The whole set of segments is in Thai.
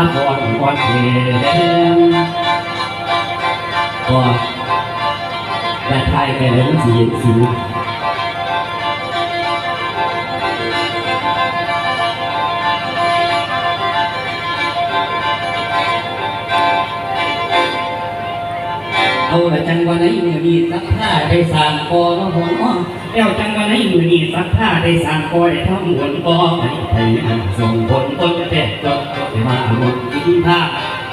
ขาพิลาพรคนเดียนก็แต่ไทยแค่นั้นสีสีเอาละจังวันไหนมือดีสักผ้าได้สามกอแล้วหัวแล้วจังวันไหนมือดีสักผ้าได้สามกอได้ทั้งหวนกอไปไทยอันส่งผลต้นแก่จดจด มาหมดกินผ้า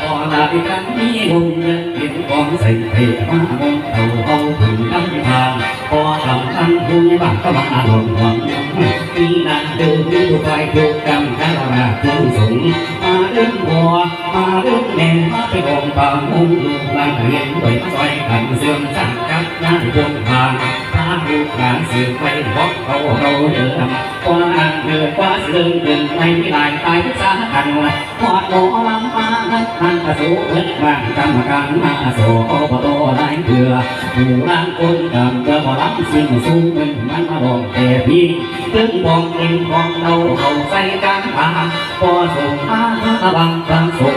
พอลาไปกันมีหงยังเห็นกองใส่เทมามงเอาเอาถึงน้ำทางพอทำทันผู้ใหญ่บ้านก็มาหลงหวังมีนางเดินมีทุกไปทุกกรรมข้าราชทุสงมาเดินบัวมาดินแม่มาไปองปางมุงลูกหลานเห็นไว้ซอยกันเสื่อมสังกับงานวงทางทางลูกหลานสืบไปบอกเขาเราเดินกว่าอ่างเดือดว่าเสื่อมเดินไม่มีลายตายพิษากันหอดหมอลำมานักทันกระสูเอิ้นบ้านกรรมการมาโสอบตนายเถื่อผู้ร่างคนกำเกลือบ่รับสิ่งสูงเป็นมันมาบอกแต่พี่ถึงบอกเองของเราเขาใส่กันพาพอส่งมาบางครั้งส่ง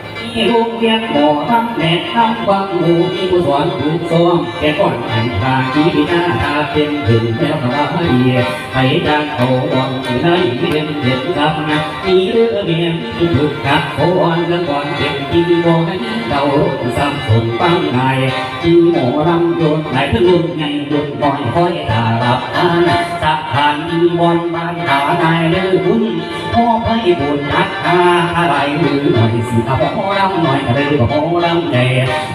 งก่อนที่ไหวกันก็เรเป็นกันโตแต่ยิ่งเพิ่นเขากอดเข้าอีพายุมีโรงเรียนหมอทำแนะนำความหมู่มีผู้สอนผู้ซ้อมแก่ก่อนแข่งทางที่พิจารณาเป็นถึงแล้วก็ว่าเอียไปจางเขาวางที่ไหนเรียนเด็ดกับนะมีเรือเมียมีถูกขัดโอนกันก่อนเป็นที่บอกให้เราซ้ำสนปั้งไงที่หมอรำโยนไหนทั้งรุ่นไงรุ่นบ่อยคอยตารับอ่านสะพานมีบอลบานหานายเลือบุญพ่อ บุญนักอะไรหรือหน่อยสิครับพ่อรำหน่อยก็ได้บอกพ่อรำแก่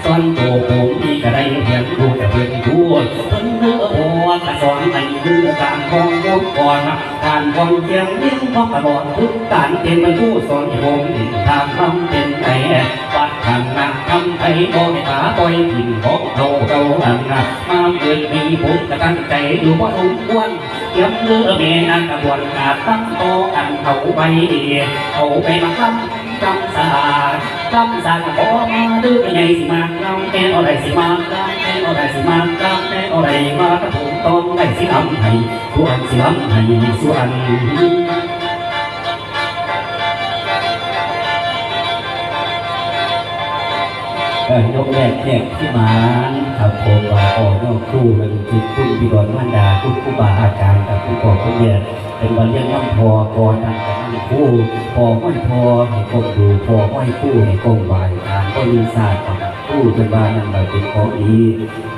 ตอนโตผมนี่ก็ได้เพียงผู้แต่เพื่อนผู้เพิ่นเลือพ่อกระสอนให้เรื่อการคองยกก่อนการคองเทียงเลี้ยงพ่อตลอดทุกการเป็นมันผู้สอนให้ผมเห็นทางรำเป็นไงปัดทางนักทำไทยบ่ให้ขาปล่อยถิ่นของเราเราอันนะมาเกิดมีผมจะตั้งใจอยู่ว่าสมควร เตรียมเรือเมนันกระบวนการตั้งโตกันเขาไปเขาไปมาคำจำสาจำสาขอมาดื้อไงสิมากำแน่อะไรสิมากำแน่อะไรสิมากำแน่อะไรมากระถูกต้องได้สิทำให้ส่วนสิทำให้ส่วน ยกแรกแยกที่มานครับผมว่าออกนอกคู่เป็นคือคุณพิกรมันดาคุณผู้บาอาจารย์กับคุณพ่อคุณแม่เป็นวันเลี้ยงน้ำพอก่อนั่งกับนั่งคู่พอไม่พอให้กงดูพอไม่คู่ให้กงบายทานก็มีศาสตร์ กับคู่เป็นบ้านนั่นแบบเป็นของดี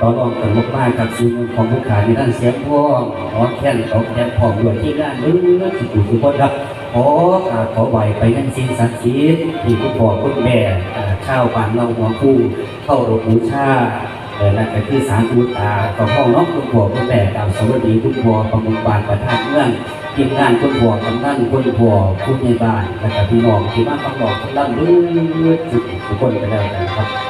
ตอนออกกันมากๆกับสิ่งของผู้ขายในด้านเสียงพ่องขอแค่นขอแค่นพร้อมด้วยที่ด้านนู้นที่ถูกทุกคนครับขอกราขอไหวไปนั่งสิ่งศักดิ์สิทธิ์ที่คุณพ่อคุณแม่ข้าวปานเราหัวคู่เข้ารบบูชาเออนั่นก็คือสารปูตาต่อห้องน้องคุณพ่อคุณแม่ดาวสวัสดีคุณพ่อประมุขบานประธานเมืองทีมงานคุณพ่อกำนันคุณพ่อคุณใหญ่บ้านและก็พี่น้องที่บ้านต้องบอกกำลังเลือดจุดทุกคนไปแล้วนะครับ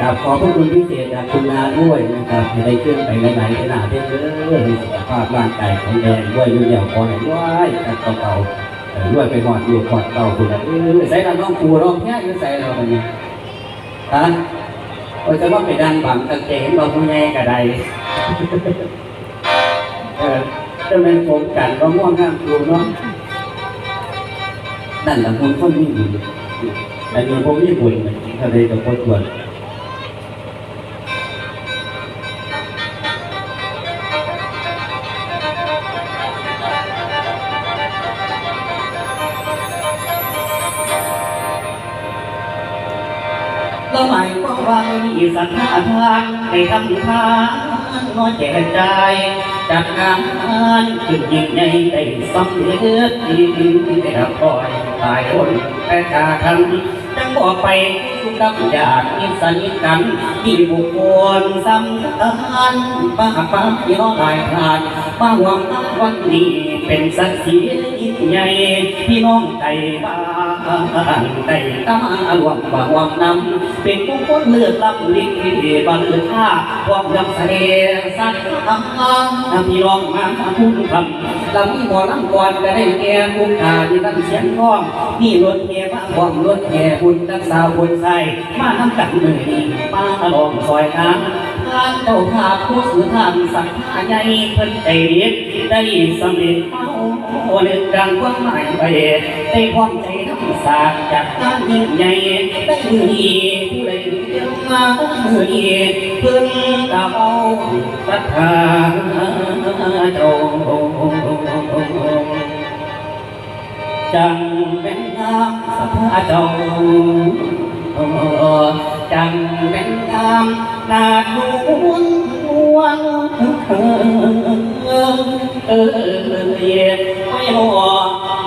กราบขอบพระคุณพิเศษจากคุณนาด้วยนะครับที่ได้ขึ้นไปไหนๆที่หนาเด้อมีสุขภาพร่างกายแข็งแรงด้วยอยู่เดี่ยวคอไหนด้วยกันเก่าๆด้วยไปหอดอยู่หอดเก่าคุณนะใส่ลำน้องปูร้องแค่ยืนใส่เราเนี่ยฮะโอ้ยจะว่าไปดังบังกางเกียงเราผู้ใหญ่กระไดเออจะเป็นผมกันก็ม่วงห้ามครูเนาะนั่นแหละคุณคนมีบุญอันนี้ผมมีบุญทะเลกับคนตรวจ สัทธาทานให้ทำทานน้อยแก่ใจจากงานขึ้นยิ่งใหญ่ได้สำเร็จที่ได้รับคอยตายคนแต่กาทันจังบอกไปทุกดับอยากมีสนิทกันมีบุคคลสำคัญป้าป้าย่อหลายพลานมาหวังวันนี้เป็นสักดิ์ศรียิ่งใหญ่พี่น้องใจบ้า ได้ตามารวมบางวังนำเป็นมงคลเลือดลำลิงที่บันเลือท่าความดำเสน่ห์สักคำพี่น้องมาคุ้มคำลำมีหมอลำก่อนก็ได้แก่คุ้มตาที่ตั้งเสียงร้องนี่รถแห่มาความรถแห่บุญรักษาบุญใส่มาน้ำกันมือนี้มาลองซอยทางทางเจ้าภาผู้สื่อทางสักขาใหญ่เพิ่นใจเด็ดได้สำเร็จเมาเรื่องดังความหมายไปได้ความใจ น้ำสาดจากการยิ่งใหญ่ได้มือนี้ผู้ใดเดียวมามือนี้เพิ่นตาเอาศรัทธาเจ้าจังเป็นนามสภาเจ้าจังเป็นนามนาดวงดวงเออเออเย็นไม่รอโอ้โหไม่รอเออเย็นโอ้ยมาเอ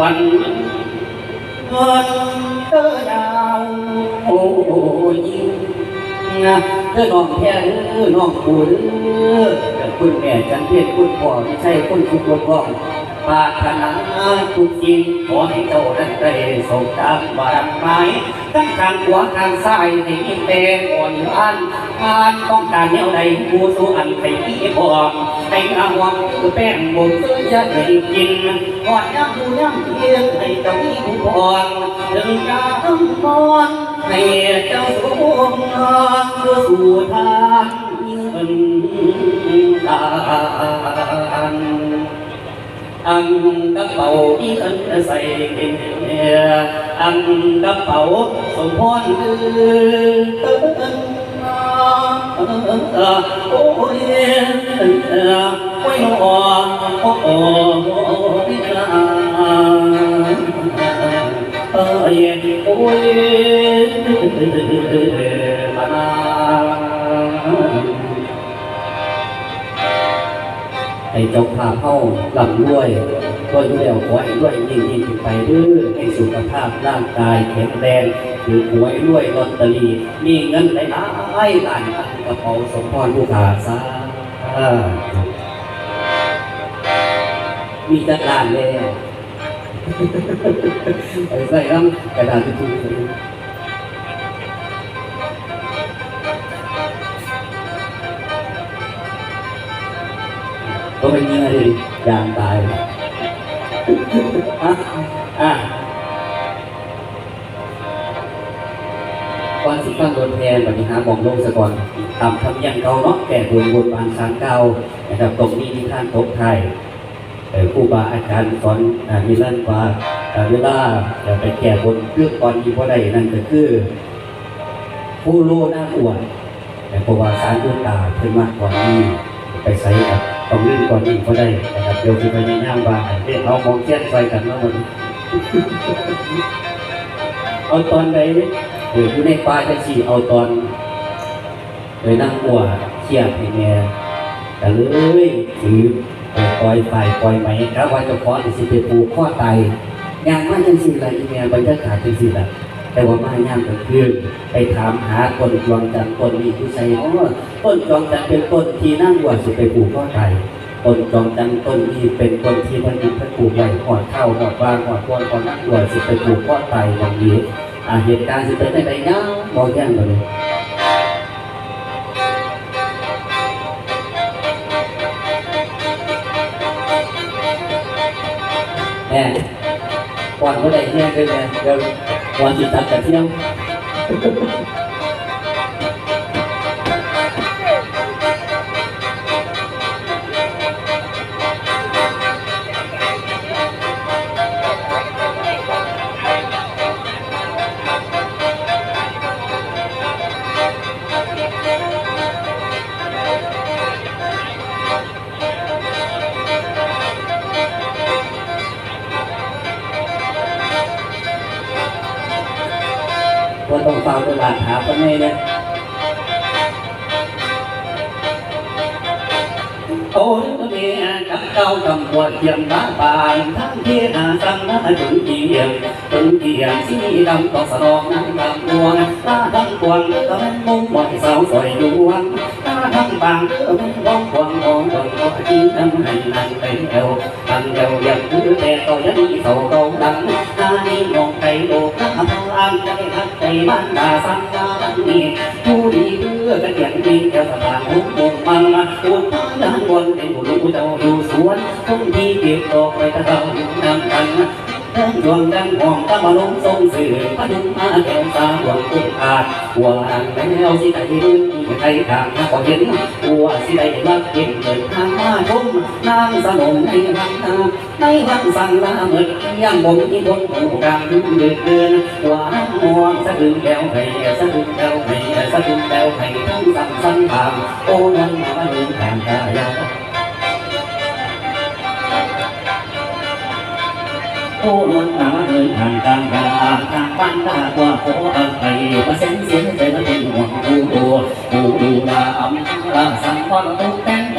วันเพิ่นเราให้เจ้าภายุมันเงินเตอดาวโอ้ยนะเธอน้องแค่เออน้องปูเด้อคุณแม่จันเพียรคุณพ่อไม่ใช่คนทุกข์ร้อนปารถนาทุกสิ่งขอให้เจ้านั้นได้สมตามบารมีทั้งทางขวทางซ้ายให้มีแต่อ่อนหวานทานต้องการแนวใดผู้สู่อันให้ที่พร้อม ให้อาหวังคือแป้งบนเสื้อยาให้กินก่อนย่ำดูย่ำเพียงให้เจ้ามีผู้พรถึงกำ มอนให้เจ้าสมงานเพื่อสู่ทาเงินทานอังกระเป๋าที่อันใส่อังกระเป๋าสมพรโอ้ยโอ้ยโอ้โอ้โอ้เออ้ยมาให้เจ้าภาพเข้าลำด้วยก็อยู่แล้วขอให้ด้วยยิ่งยิ่งขึ้นไปเด้อให้สุขภาพร่างกายแข็งแรง ถือหวยด้วยลอตเตอรี่มีเงินหลายหลายล้านกระเป๋าสมพรผู้ขาซามีจักรานแล้วไปใส่ร่างกระดาษทิชชู่ก็เป็นเงี้ยเลยยางตายอะอะ ก่อนสิฟังโดนแทนบัดนี้หาบอกลงสะก่อนตามคำยังเก่าเนาะแก่บนบนบานสางเก่านะครับตรงนี้ที่ท่านตกไทยเอ่อครูบาอาจารย์สอนมีเรื่องว่าเวลาจะไปแก่บนเรื่องก่อนที่พ่อใดนั่นก็คือ ผู้รู้หน้าอวดแต่เพราะว่าสารตัวตาขึ้นมากกว่านี้ไปใส่กับต้องลื่นก่อนอีกก็ได้นะครับเดี๋ยวที่ไปในย่างบาเรียกเอามองเชี่ยนใส่กันแล้วมันเอาตอนใด เอออยู่ในป่าจังสี่เอาตอนไปนั่งหัวเชี่ยให้แม่กันเลยถือปล่อยไฟปล่อยไหมกะว่าจะขอสิไปปูข้อตายย่างมาจังสี่ละอีแม่บรรยากาศจังสี่ละแต่ว่ามาย่างก็คือไปถามหาต้นจวงจันทร์ต้นนี้ผู้ใส่อ๋อต้นจวงจันเป็นต้นที่นั่งหัวสิไปปูข้อตต้นจวงจันต้นนี้เป็นต้นที่พันธุ์พันปลูกไว้หอดข้าวหอดวางหอดก้อนหอดนั่งหัวสิไปปูข้อตายอย่างนี้ อ่าเหตุการณ์สิเป็นไปได้ยาวบอ กแจ้งมาเลยแม่ก่อนเขาได้แย่เลยแม่เดี๋ยวก่อนสิตัดแต่เที่ยงว่าต้องฟังตลาดหาคนนี้นะโอ้ยเมียกับเก้าตำรวจเยี่ยมบ้าบานทั้งที่นาสังนาถึงเยี่ยมถึงเยี่ยมสีดำต่อสนองนั่งดำดวงตาทั้งปวงตะเวนมุงบ่อยสาวสวยดวง ทั้งบางเออมุงบ้องปวงมองบ่อยบ่อยที่นั่งให้นั่งไปเอวนั่งเอวยังคือแต่ต่อยันเสาเก่าดังตานี่มองไปโอ้พระพลังใจทักใจบ้านตาสังตาบันนี้ผู้ดีเพื่อกันอย่างดีแก้วสถานหุบมุมมันมาปวดด้านบนเป็นผู้รู้เจ้าอยู่สวนคนที่เก็บดอกไปตะเท่าอยู่นำกัน เดินดวงดังห้องตะมาลงทรงสื่อพดุงมาแก้วตาหวังตุ้งอาจหัวอันแล้วสิได้ยืนใครทางก็เห็นหัวสิได้รักเก็บเกิดทางมาชมนาง ผู้กลางดึงเดือดเดือนว่าน้ำมองสะดึงทางโอ้ยังมาเดินทางกายาโอ้นวลหนาเดินทางกลางกาทางบ้านตากว่าโอ้อะไรมาเส้นเสียงใจมันเป็นห่วงดูตัวดูดูลาอำลาสั่งก้อนตุ๊กแป้งไป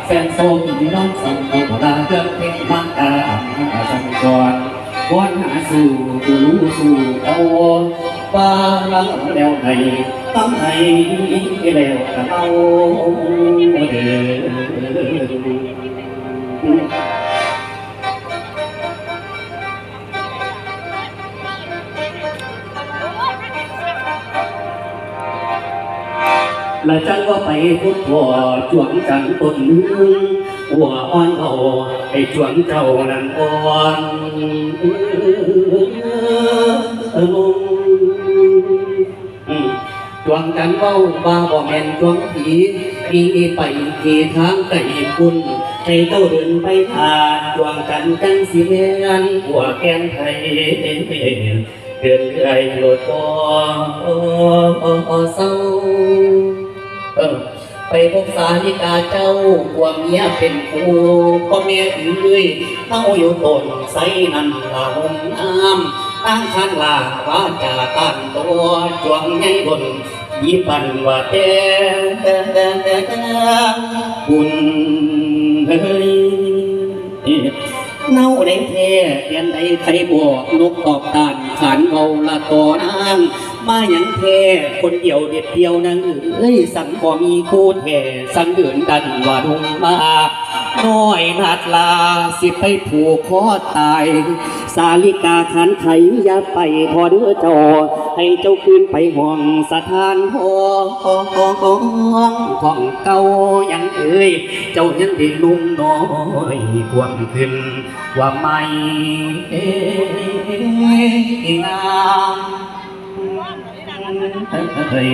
เห็นโซกินไปเดินตรงก็ละองค์แจ้งในพระดาไปองค์นี้แย่งไปกำจนกันกลาเอาเป็นคนคนมันละโอ้นี่แสนสูงที่น้องสาวตัวลาแสนสูงที่น้อาวตัวลาเกิดเป็นมากาจังก่อนก่อนหาสู่กูรู้สู่เอาป้าลังแล้วไหนตั้งไหนแล้วเอาเด้อ และจังว่าไปพุทธวจวงจันตนนึงหัวอ่อนเอาไอ้จวงเจ้านั้นอ่อนเออจวงจันเว้าบาบ่แม่นจวงผีมีไปกี่ทางไก่คุณให้เจ้าเดินไปทานจวงกันจังสิแม่นหัวแกนไทยเดินไกลโหลดปอเศร้า เออ ไปพบสาลิกาเจ้าว่าเมียเป็นครูพ่อแม่เอ้ยเมาอยู่ตนใสนั่นลาหมน้ำตั้งคันลาว่าจะตันตัวจวงใหญ่บนยีปันว่าแต่บุญเฮ้ยเน่าได้แท้เรียนได้ใครบอกนกตอบตานขานเงาละต่อนาง มาอย่างแท้คนเดียวเด็ดเดียวนางเอ้ยสั่งบ่มีคู่แท้สั่งเดินดันว่าดงมาน้อยนาดลาสิไปผูกคอตาย สาลิกาขันไขอย่าไปพอเด้อจ้าให้เจ้าคืนไปห้องสถานห้องของเก่ายังเอ้ยเจ้ายังได้ลุ่มน้อยพวงขึ้นว่าไม่งาม เฮ้ย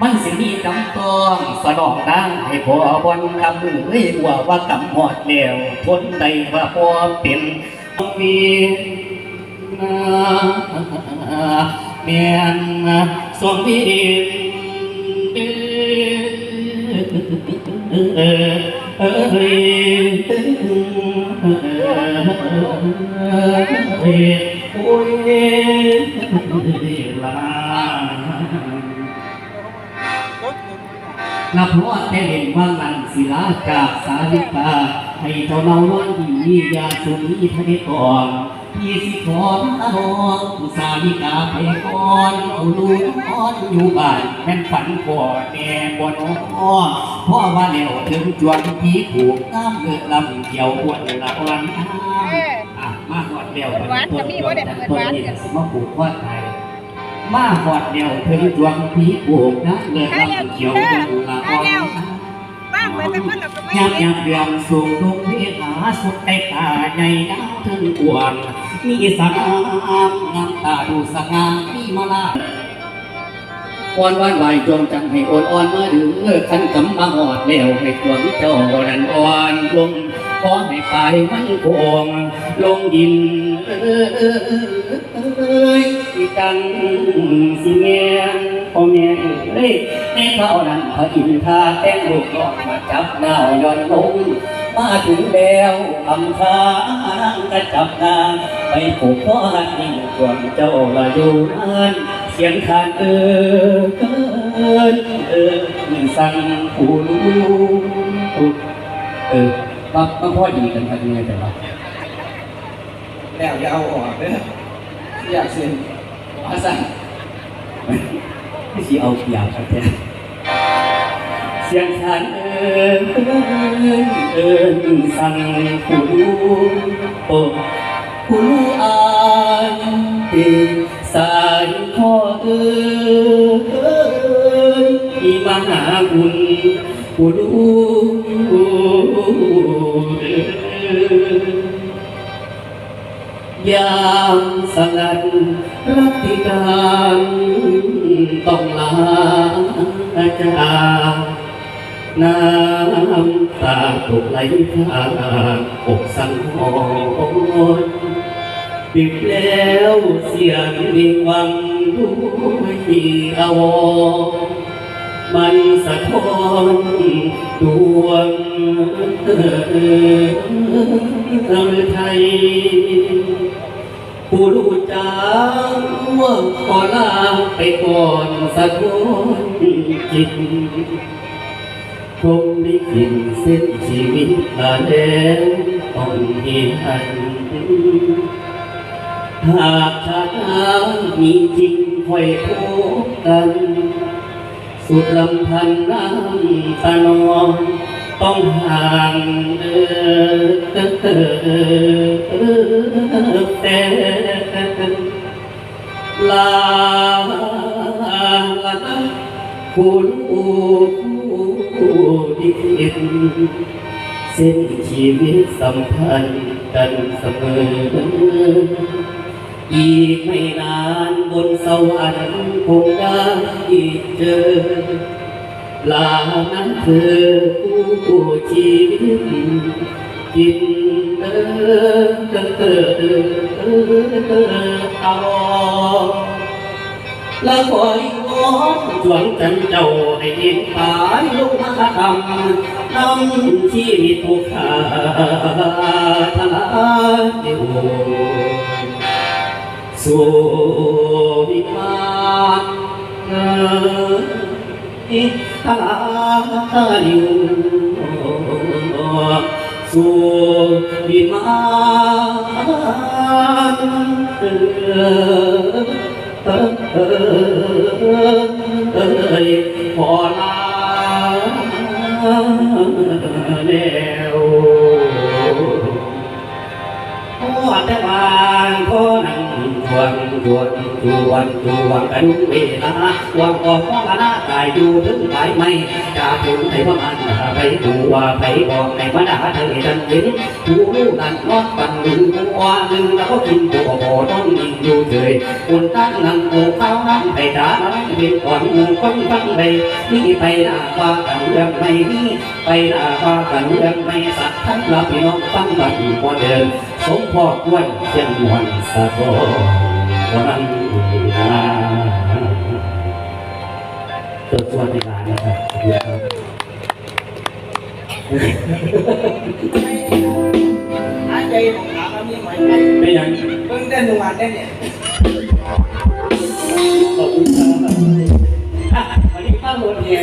มันสิมีกำต้องสนองดังให้พอบนคำเอ้ยว่าว่ากำหอดแล้วทนใดว่าพอเป็นวีเมียนสวงวีเออเอ้ยโอ้ ยลานับว่าแต่เห็นว่านันศิลาจากสาลิกาให้เจ้าเนาน้อนดียาสุนีไทยก่อนพี่สิขอพระองสาลิกาไปก่อนเอาลูกนอนอยู่บ้านแม่นฝันพ่อแม่บ่นอ้อพ่อว่าแล้วถึงจวนพี่ผูกน้ำเลือดลำเกี่ยวปวดละวันน้ำอะ มาหอดเดียวกันตัวเดียวกันตัวนี้สมผูกว่าไทยมาหอดเดียวถึงดวงผีโบกนะเลยลำเขียวดูละอ่อนบ้างไปแต่คนเราก็ไม่ยามยามเรียมสูงลุกเรียหาสุดไอตาใหญ่ยาวถึงกวนมีสง่างามตาดูสง่ามีมาลาวอนวานไหวจงจังให้โอนอ่อนมาดึงเออขันกำมาหอดแล้วให้ตัวเจ้านั้นอ่อนลง ขอให้ตายมันคงลงดินเอ้ยจังสิเมียนพ่อแม่เอ้ยในเขานั้นพระอินทราแต่งลูกยอดมาจับดาย้อนลงมาถึงแล้วอำคางกระจับนางไปผูกคอหันยิ่งกวงเจ้าละอยู่นั้นเสียงขานเออเกินเออสั่งผู้รู้เออ มามาพ่อดีกันครับยังไงแต่ว่าแล้วอย่าเอาออกเด้ออยากเซ็นว่าสั่นไม่สิเอาอยางครับแท้เสียงขานเออเออสั่งผู้รู้โอ้ผู้อ่านติสายข้อเอ่ยอีมหาบุญ ผู้รู้ยามสงัดรักที่การต้องลาจากน้ำตาตกไหลทางอกสั่งหอนปิดแล้วเสียงวิงวังด้วยอาวร มันสะท้อนดวงไทยผู้รู้จักว่าขอลาไปก่อนสะท้อนจิตคงได้กินเส้นชีวิตมาแล้วต้องเห็นหันหากชาติมีจริงค่อยพบกัน สุดลำพันน้ำตานองต้องห่างเออเออเออเออแต่ลาลาผู้รู้ผู้ดินเส้นชีวิตสัมพันธ์กันเสมอ อีกไม่นานบนสวรรค์คงได้เจอ ลานั้นเธอผู้ชีวิตกินเออเออเออเออเออเอาและคอยมองหวังจันเจ้าให้เห็นตายลงมาทำนำชีวิตผู้ขาทลายเดียว สุวิมานเอิตาลิวสุวิมานเออเออเออเออขอลาแล้วพ่อแต่วานพ่อนั่ง วนทวนทวนทวนกันเวลาวังออกพ่อละตายอยู่ถึงไปไม่จะถึงไหนว่ามันไปดูว่าไปบอกให้มาด่าเธอดันเห็นผู้รู้ดันนอนไป นหนึ่งหัวหนึ่งแล้วก็กินตัวบ่ต้องยิ่งอยู่เฉยคนตั้งนั่งโอ้ข้าวนั่งไปด่าน้องเป็นก่อนงูคนฟังไปนี่ไปด่าว่ากันเรื่องไม่นี่ไปด่าว่ากันเรื่องไม่สักท่านเราพี่น้องฟังบัดพอเดินสมพ่อกล้วยเชียงมวนสะโพวันนาตัวส่วนในงานนะครับข ใจของขาเขามีไหมไงไม่ยังเพิ่งเด้นโรงงานได้เนี่ยขอบคุณครับวันนี้ข้าวหมดเนี่ย